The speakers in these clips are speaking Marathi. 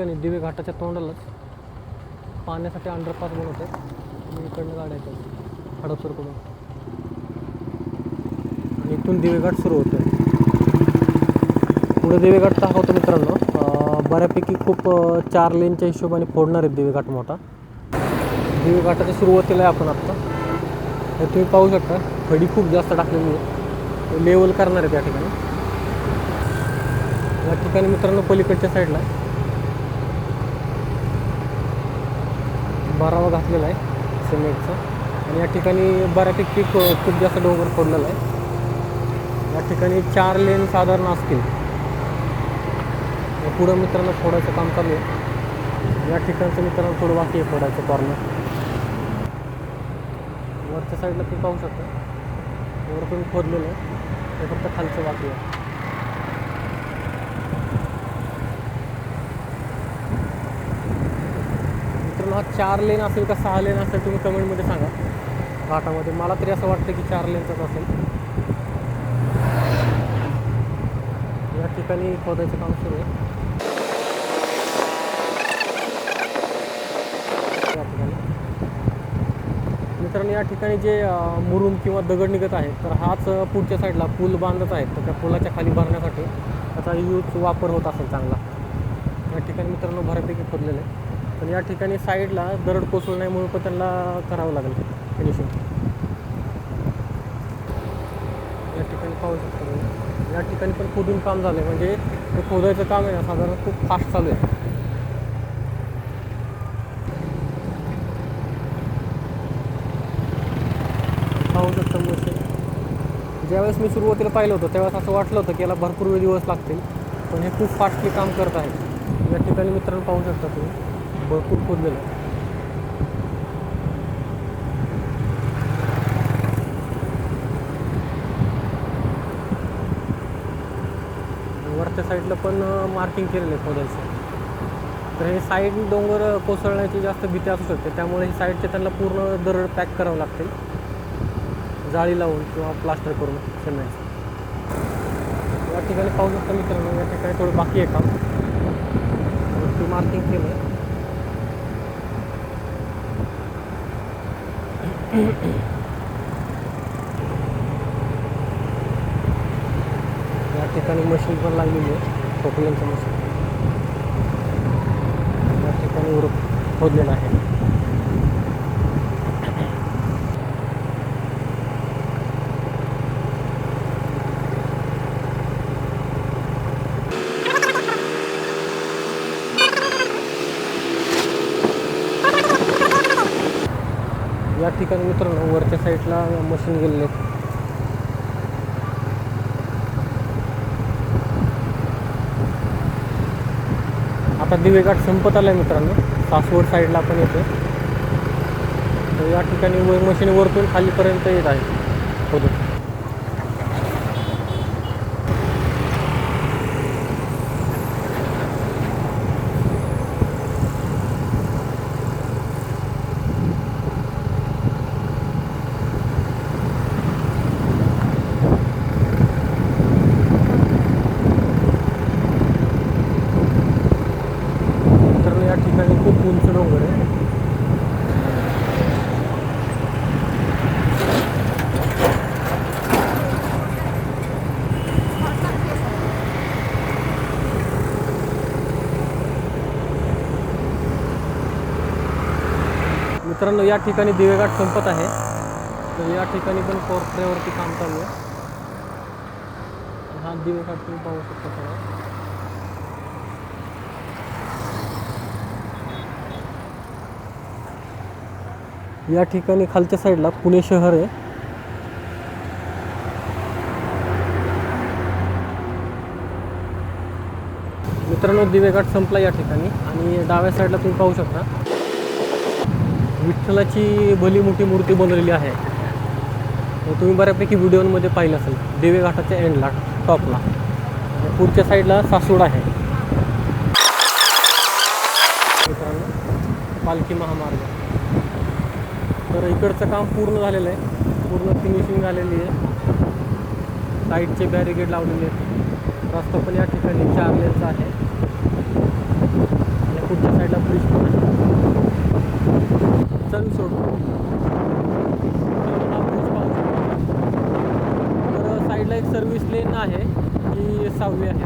ठिकाणी दिवे घाटाच्या तोंडालाच पाण्यासाठी अंडरपास बनवत आहे इकडनं गाड्या येतात. हडपसरकडून. आणि इथून दिवेघाट सुरू होतो. पुढे दिवेघाट दाखवतो मित्रांनो. बऱ्यापैकी खूप चार लेनच्या हिशोबाने फोडणार आहेत दिवेघाट मोठा. दिवेघाटाच्या सुरुवातीला आहे आपण आत्ता तर तुम्ही पाहू शकता. खडी खूप जास्त टाकलेली आहे. लेवल करणार आहे त्या ठिकाणी. या ठिकाणी मित्रांनो पलीकडच्या साईडला बारावा घातलेला आहे सिमेंटचा. आणि या ठिकाणी बऱ्यापैकी खूप जास्त डोंगर फोडलेला आहे. या ठिकाणी चार लेन साधारण असतील. पुढं मित्रांनो फोडायचं काम चालू आहे. या ठिकाणचं मित्रांनो थोडं बाकी आहे फोडायचं कॉर्नर वरच्या साईडला तुम्ही पाहू शकता. तुम्ही खोदलेलं आहे. ते फक्त खालचं बाकी आहे मित्रांनो हा चार लेन असेल का सहा लेन असेल तुम्ही कमेंटमध्ये सांगा. घाटामध्ये. मला तरी असं वाटतं की चार लेनचाच असेल. या ठिकाणी खोदायचं काम सुरू आहे. या ठिकाणी. मित्रांनो या ठिकाणी जे मुरुम किंवा दगड निघत आहेत तर हाच पुढच्या साईडला पूल बांधत आहेत. तर त्या पुलाच्या खाली भरण्यासाठी त्याचा यूज वापर होत असेल चांगला. या ठिकाणी मित्रांनो बऱ्यापैकी खोदलेलं आहे. पण या ठिकाणी साईडला दरड कोसळू नाही म्हणून पण त्यांना करावं लागेल फिनिशिंग या ठिकाणी पाहू शकतो तुम्ही. या ठिकाणी पण खोदून काम झालं आहे म्हणजे ते खोदायचं काम आहे ना साधारण खूप फास्ट चालू आहे. पाहू शकतो मशीन ज्यावेळेस मी सुरुवातीला पाहिलं होतं त्यावेळेस असं वाटलं होतं की याला भरपूर वेळ दिवस लागतील. पण हे खूप फास्टली काम करत आहे. या ठिकाणी मित्रांनो पाहू शकता तुम्ही. भरपूर खोदलेलं आहे. वरच्या साईडला पण मार्किंग केलेलं आहे खोदायचं. तर हे साईड डोंगर कोसळण्याची जास्त भीती असू शकते. त्यामुळे हे साईडचे त्यांना पूर्ण दरड पॅक करावं लागते. जाळी लावून किंवा प्लास्टर करून सिमेंट या ठिकाणी पाऊस कमी करणं या ठिकाणी थोडं बाकी आहे काम. ती मार्किंग केलं या ठिकाणी मशीन पण लागलेली आहे. खोकल्यांचं मशीन या ठिकाणी वर खोदलेलं आहे या ठिकाणी मित्रांनो वरच्या साईडला मशीन गेलेले आहेत. आता दिवेघाट संपत आला आहे मित्रांनो. सासवड साईडला आपण येतो तर या ठिकाणी व मशीन वरतून खालीपर्यंत येत आहे खोदून मित्रांनो या ठिकाणी खूप उंच डोंगर आहे मित्रांनो या ठिकाणी दिवेघाट संपत आहे. तर या ठिकाणी पण कोर्ट्रेवरती काम चालू आहे. हा दिवेघाट तुम्ही पाहू शकता सगळं. या ठिकाणी खालच्या साईडला पुणे शहर आहे. मित्रांनो दिवेघाट संपला या ठिकाणी आणि डाव्या साईडला तुम्ही पाहू शकता. विठ्ठलाची भली मोठी मूर्ती बनवलेली आहे. तुम्ही बऱ्यापैकी व्हिडिओमध्ये पाहिलं असेल. दिवेघाटाच्या एंडला टॉपला पुढच्या साईडला सासूड आहे. मित्रांनो पालखी महामार्ग. तर इकडचं काम पूर्ण झालेलं आहे. पूर्ण फिनिशिंग झालेली आहे. साईडचे बॅरिगेड लावलेले आहेत. रस्ता पण या ठिकाणी चार लेनचा आहे पुढच्या साईडला ब्रिज पण आहे चल सोडतो तर हा ब्रिज पाहू शकतो सर्व्हिस लेन आहे ही सहावी आहे.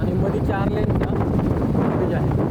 आणि मध्ये चार लेनचा ब्रिज आहे.